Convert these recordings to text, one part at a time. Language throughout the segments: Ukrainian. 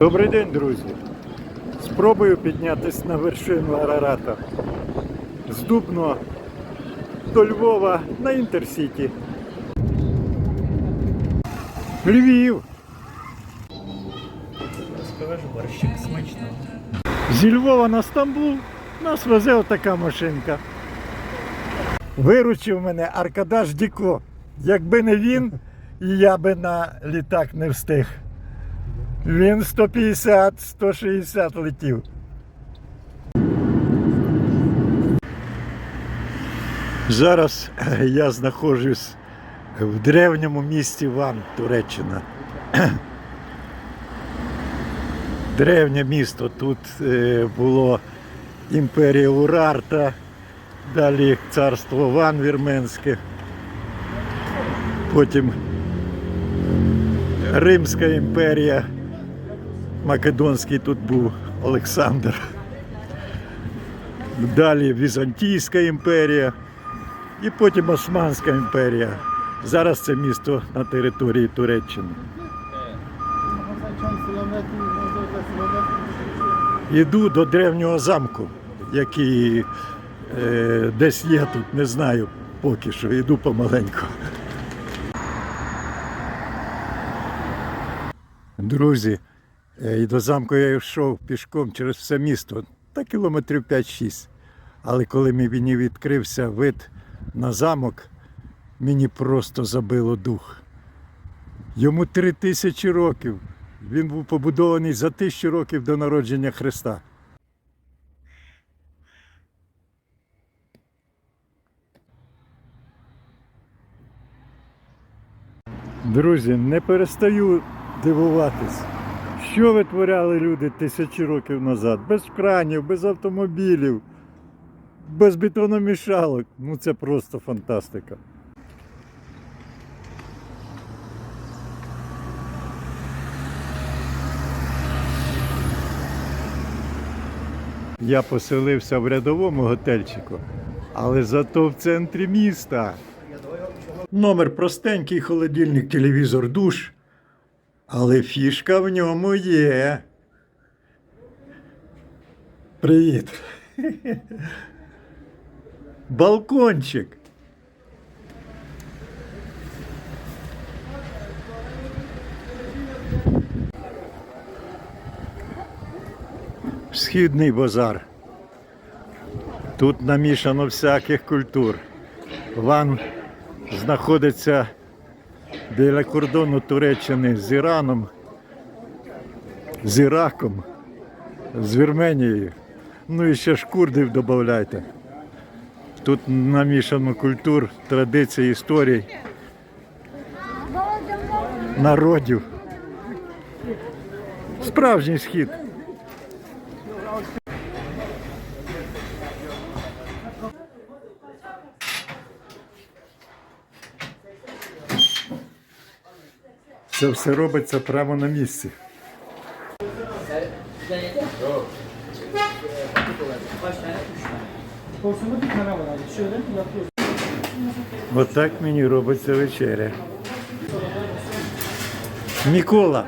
Добрий день, друзі. Спробую піднятися на вершину Арарата. З Дубно до Львова на Інтерсіті. Львів. Розкажу, борщик смачно. Зі Львова на Стамбул нас везе така машинка. Виручив мене Аркадаш Діко. Якби не він, я би на літак не встиг. Він 150-160 летів. Зараз е, я знаходжусь в древньому місті Ван, Туреччина. Древнє місто. Тут е, було імперія Урарта, далі царство Ван Вірменське, потім Римська імперія, Македонський тут був Олександр. Далі Візантійська імперія і потім Османська імперія. Зараз це місто на території Туреччини. Йду до древнього замку, який е, десь є тут, не знаю поки що. Йду помаленьку. Друзі, і до замку я йшов пішком через все місто, та кілометрів 5-6. Але коли мені відкрився вид на замок, мені просто забило дух. Йому три тисячі років. Він був побудований за тисячу років до народження Христа. Друзі, не перестаю дивуватись, що витворяли люди тисячі років назад. Без кранів, без автомобілів, без бетономішалок. Ну це просто фантастика. Я поселився в рядовому готельчику, але зато в центрі міста. Номер простенький, холодильник, телевізор, душ. Але фішка в ньому є. Привіт. Балкончик. Східний базар. Тут намішано всяких культур. Ван знаходиться біля кордону Туреччини з Іраном, з Іраком, з Вірменією. Ну і ще ж курдів додавайте. Тут намішано культур, традицій, історій, народів. Справжній схід. Це все робиться прямо на місці. Отак мені робиться вечеря. Мікола.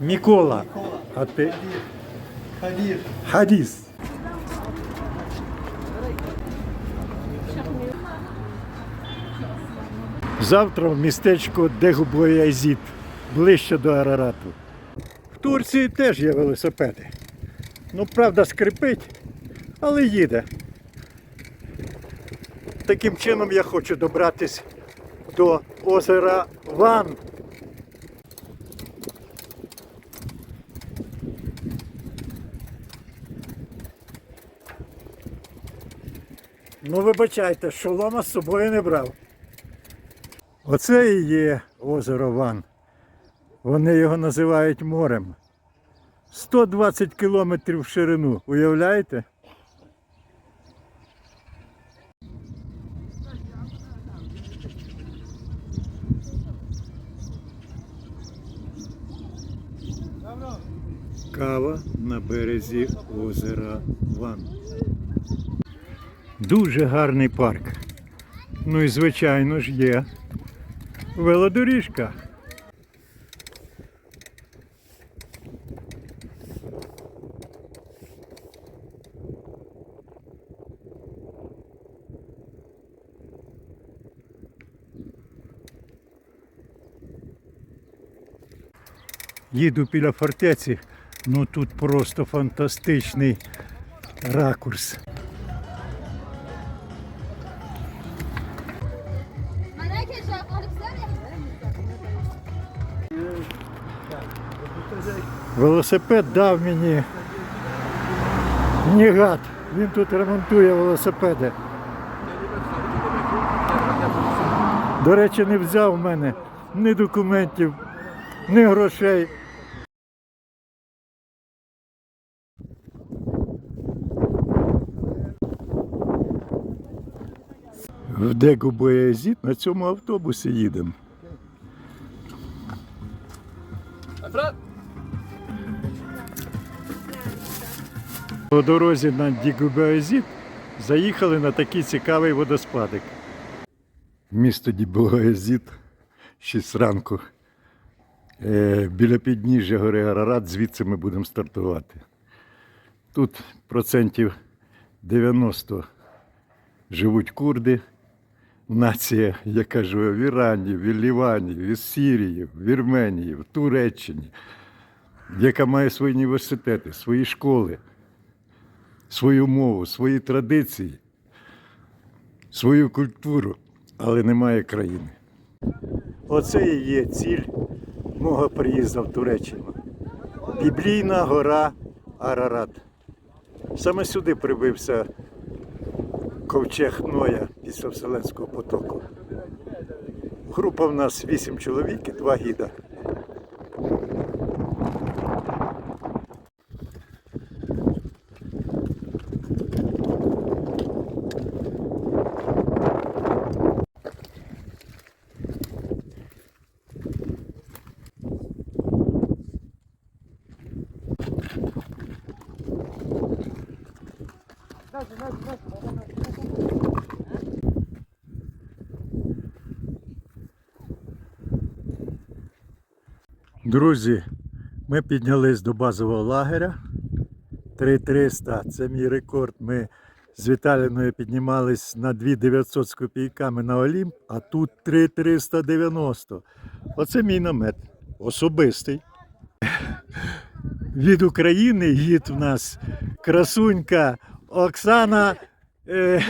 Мікола. А ти? Kadir. Хадіс. Завтра в містечко Дегубоязіт, ближче до Арарату. В Турції теж є велосипеди. Ну, правда, скрипить, але їде. Таким чином я хочу добратись до озера Ван. Ну, вибачайте, шолома з собою не брав. Оце і є озеро Ван. Вони його називають морем. 120 кілометрів в ширину, уявляєте? Кава на березі озера Ван. Дуже гарний парк. Ну і звичайно ж є велодоріжка. Їду біля фортеці, ну тут просто фантастичний ракурс. Велосипед дав мені Нігат. Він тут ремонтує велосипеди. До речі, не взяв в мене ні документів, ні грошей. В Дегу Боязіт на цьому автобусі їдемо. По дорозі на Дігубеозіт заїхали на такий цікавий водоспадик. Місто Дібоезіт, 6 ранку. Е, біля підніжжя гори Арарат, звідси ми будемо стартувати. Тут процентів 90 живуть курди, нація, яка живе в Ірані, в Лівані, в Сирії, в Вірменії, в Туреччині, яка має свої університети, свої школи свою мову, свої традиції, свою культуру, але немає країни. Оце і є ціль мого приїзду в Туреччину. Біблійна гора Арарат. Саме сюди прибився ковчег Ноя після Вселенського потоку. Група в нас вісім чоловік і два гіда. Друзі, ми піднялись до базового лагеря 3300. Це мій рекорд. Ми з Віталіною піднімались на 2900 з копійками на Олімп, а тут 3390. Оце мій намет. Особистий. Від України гід в нас красунька Оксана е,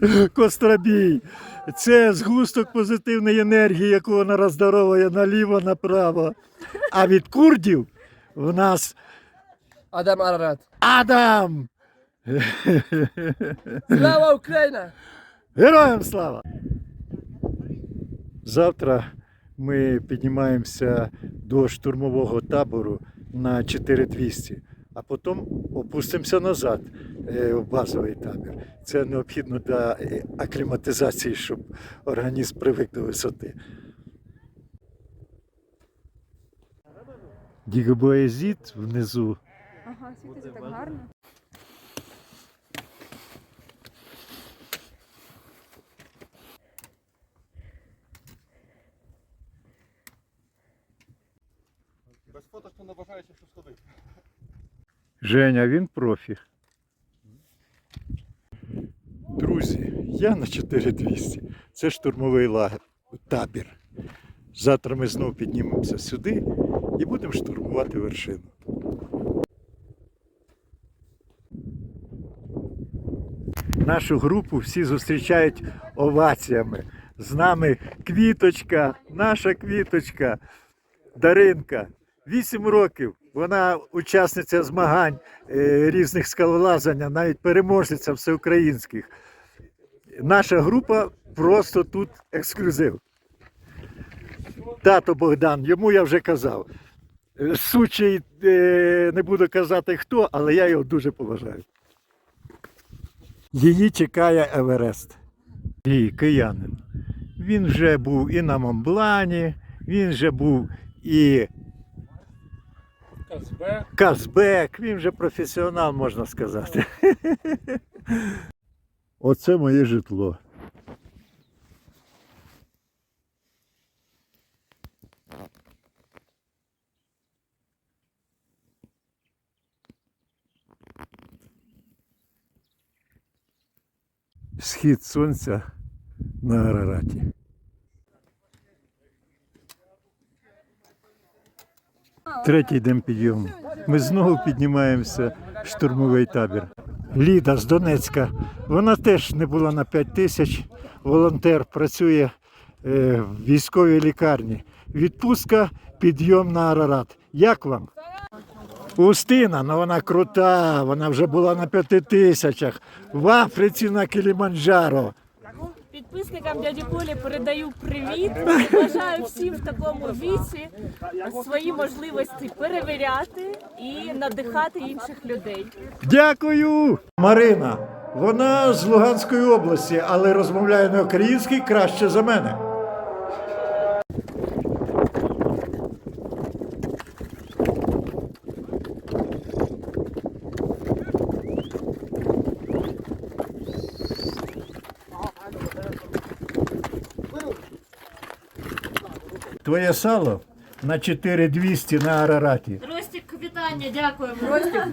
Кострабій. Це згусток позитивної енергії, яку вона роздоровує наліво, направо. А від курдів в нас Адам Арарат. Адам! Слава Україна! Героям слава! Завтра ми піднімаємося до штурмового табору на 4200, а потім опустимося назад у в базовий табір. Це необхідно для е, акліматизації, щоб організм привик до висоти. Дігобоєзіт внизу Ага, світиться так гарно. Без фото, хто не бажаючи, що сходити. Женя, він профі. Друзі, я на 4200. Це штурмовий лагер, табір. Завтра ми знову піднімемося сюди і будемо штурмувати вершину. Нашу групу всі зустрічають оваціями. З нами квіточка, наша квіточка, Даринка. Вісім років. Вона учасниця змагань е, різних скалолазання, навіть переможниця всеукраїнських. Наша група просто тут ексклюзив. Тато Богдан, йому я вже казав. Е, Сучий е, не буду казати хто, але я його дуже поважаю. Її чекає Еверест. І киянин. Він вже був і на Монблані, він вже був і Казбек. Казбек, він вже професіонал, можна сказати. Оце моє житло. Схід сонця на Арараті. Третій день підйому. Ми знову піднімаємося в штурмовий табір. Ліда з Донецька. Вона теж не була на 5 тисяч. Волонтер працює е, в військовій лікарні. Відпустка, підйом на Арарат. Як вам? Устина, ну вона крута, вона вже була на п'яти тисячах. В Африці на Кіліманджаро. Підписникам дяді Полі передаю привіт. Бажаю всім в такому віці свої можливості перевіряти і надихати інших людей. Дякую! Марина, вона з Луганської області, але розмовляє на українській краще за мене. Твоє сало на 4200 на Арараті. Ростік, вітання, дякуємо. Ростік.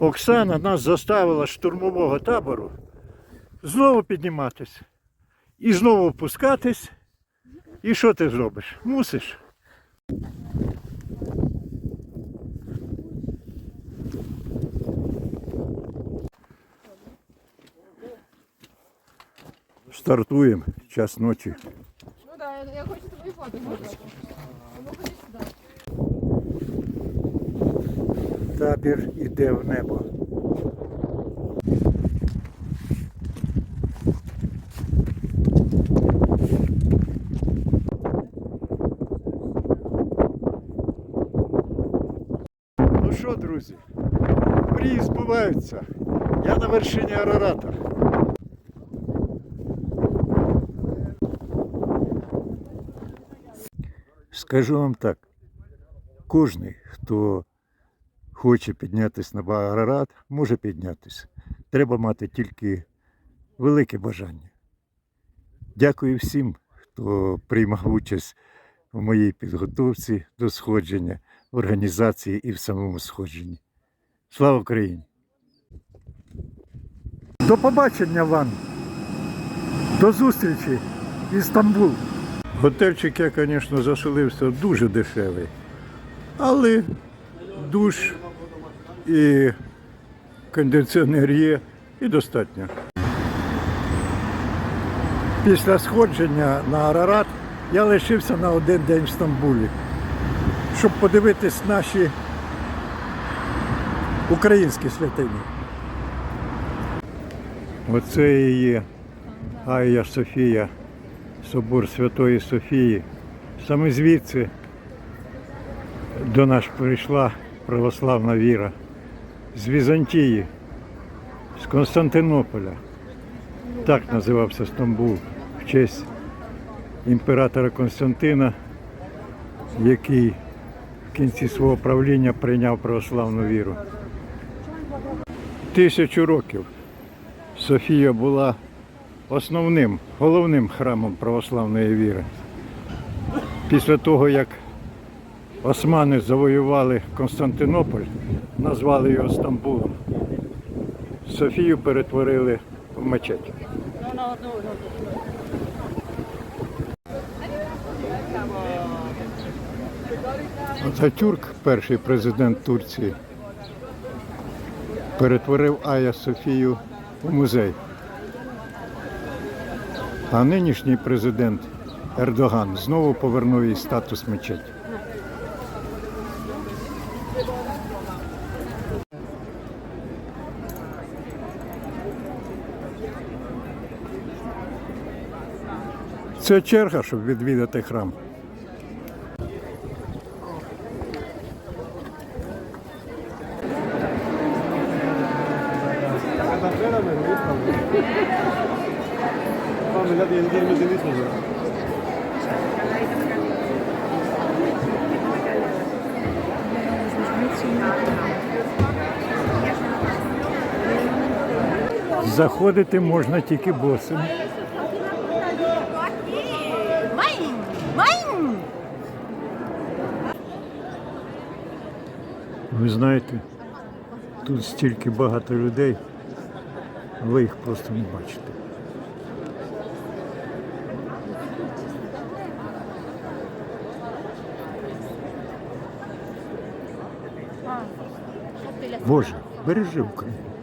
Оксана нас заставила з штурмового табору знову підніматись і знову опускатись. І що ти зробиш? Мусиш. Стартуємо. Час ночі. Ну да, я, я хочу твої фото. Ну, сюди. Табір іде в небо. Ну що, друзі, мрії збуваються. Я на вершині Арарата. Скажу вам так, кожний, хто хоче піднятися на Арарат, може піднятися. Треба мати тільки велике бажання. Дякую всім, хто приймав участь у моїй підготовці до сходження, в організації і в самому сходженні. Слава Україні! До побачення вам! До зустрічі! Істамбул! Готельчик я, звісно, заселився дуже дешевий. Але душ і кондиціонер є і достатньо. Після сходження на Арарат я лишився на один день в Стамбулі, щоб подивитись наші українські святині. Оце і є Айя Софія, собор Святої Софії. Саме звідси до нас прийшла православна віра з Візантії, з Константинополя. Так називався Стамбул в честь імператора Константина, який в кінці свого правління прийняв православну віру. Тисячу років Софія була основним, головним храмом православної віри. Після того, як Османи завоювали Константинополь, назвали його Стамбулом. Софію перетворили в мечеть. Ататюрк, перший президент Турції, перетворив Ая Софію у музей. А нинішній президент Ердоган знову повернув їй статус мечеті. Це черга, щоб відвідати храм. Заходити можна тільки босим. Ви знаєте, тут стільки багато людей, ви їх просто не бачите. Боже, бережи Україну.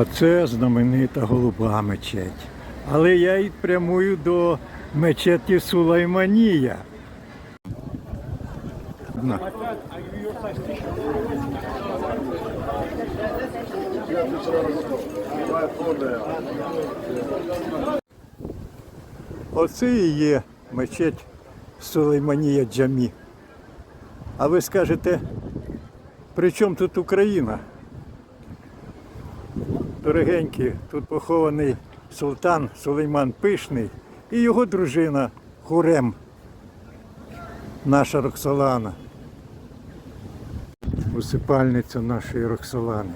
А це знаменита голуба мечеть. Але я й прямую до мечеті Сулайманія. Оце і є мечеть Сулейманія Джамі. А ви скажете, при чому тут Україна? Дорогенькі, тут похований султан Сулейман Пишний і його дружина Хурем, наша Роксолана. Усипальниця нашої Роксолани.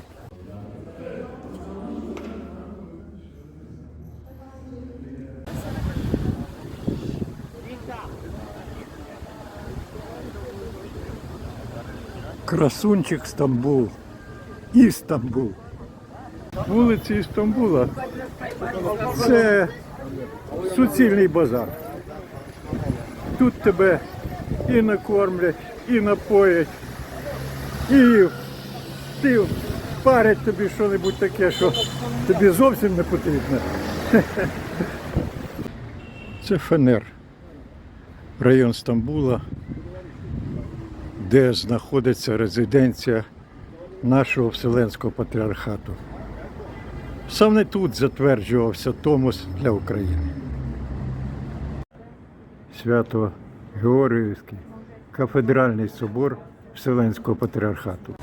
Красунчик Стамбул. Істамбул. Вулиці Істамбула це суцільний базар. Тут тебе і накормлять, і напоять, і ти парять тобі що-небудь таке, що тобі зовсім не потрібно. Це Фенер, район Стамбула, де знаходиться резиденція нашого Вселенського патріархату. Саме тут затверджувався Томос для України. Свято Георгіївський кафедральний собор Вселенського патріархату.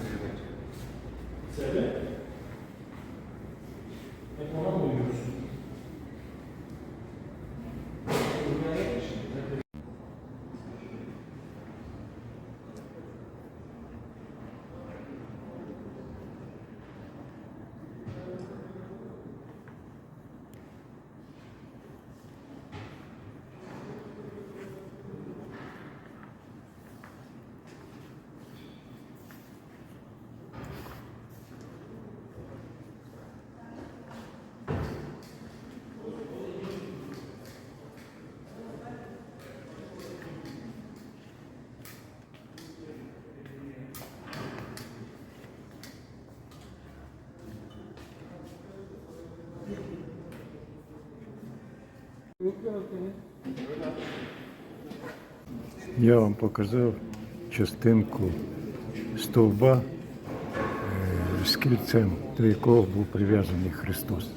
Я вам показав частинку стовба е, з кільцем, до якого був прив'язаний Христос.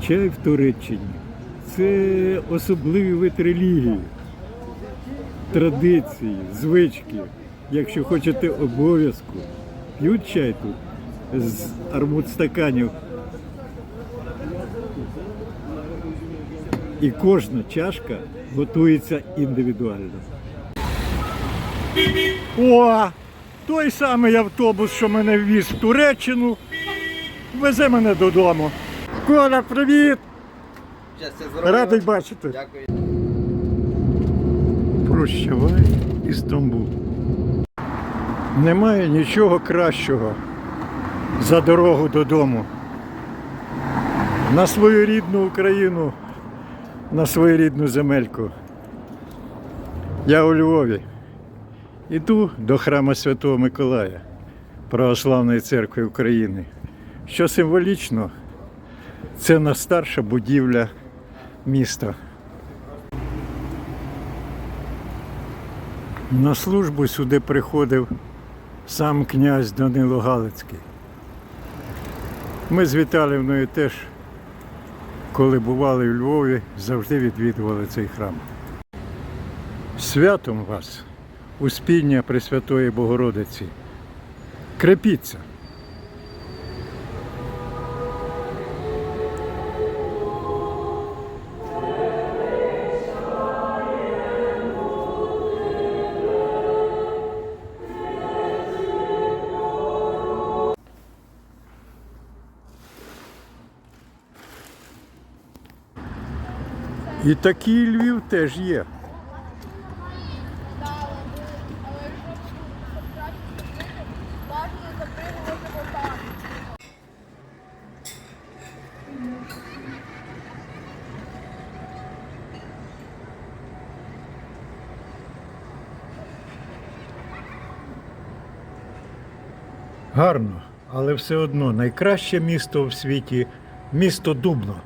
Чай в Туреччині це особливий вид релігії, традиції, звички. Якщо хочете обов'язку, п'ють чай тут з армудстаканів. І кожна чашка готується індивідуально. О! Той самий автобус, що мене ввіз в Туреччину, везе мене додому. Коля, привіт! Радий бачити. Дякую. Прощавай, Істамбул. Немає нічого кращого за дорогу додому. На свою рідну Україну, на свою рідну земельку. Я у Львові. Іду до храму Святого Миколая, Православної церкви України. Що символічно, це найстарша будівля міста. На службу сюди приходив сам князь Данило Галицький. Ми з Віталівною теж, коли бували в Львові, завжди відвідували цей храм. Святом вас, успіння Пресвятої Богородиці. Крепіться! І такий Львів теж є. Гарно, але все одно найкраще місто в світі місто Дубно.